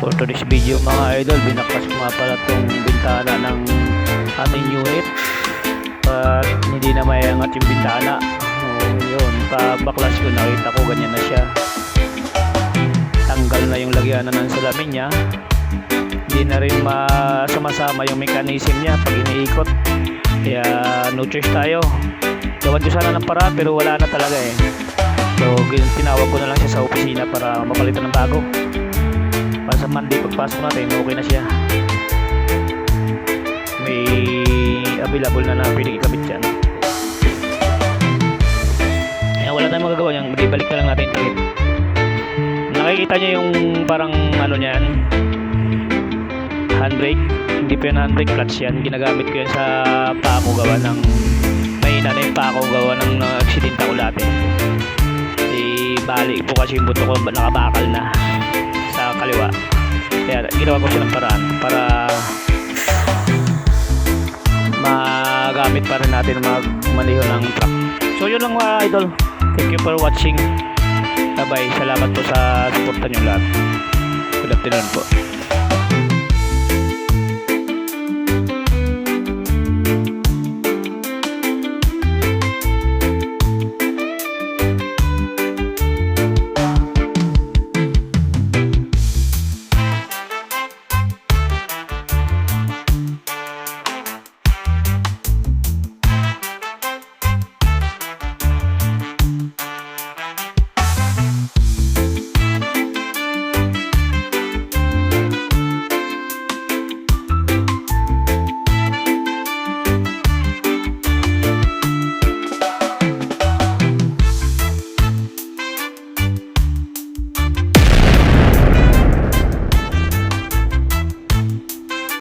For today's video mga idol, binaklas ko nga pala itong bintana ng ating unit. At hindi na may angat yung bintana. Oh, yun, pabaklas ko, nakita ko ganyan na siya. Tanggal na yung lagyanan ng salamin niya. Hindi na rin masama yung mechanism niya pag iniikot. Kaya no choice tayo. Gawan ko sana ng para pero wala na talaga eh. So tinawag ko na lang siya sa opisina para mapalitan ng bago. Sa Monday pagpasok natin, okay na siya. May available na na pwedeng ikabit dyan. Kaya wala tayong magagawa yan, ibalik na lang natin takip. Nakikita niyo yung parang ano niyan, handbrake. Hindi pa yung handbrake clutch yan. Ginagamit ko yan sa paa ko gawa ng mahina na yung paa ko gawa ng uh, aksidente ko dati. Eh, bali po kasi yung buto ko nakabakal na kaliwa. Kaya ginawa ko siya ng paraan para magamit pa rin natin magmaniho ng truck. So yun lang mga idol. Thank you for watching. Bye bye. Salamat po sa suporta nyo lahat. Good afternoon po.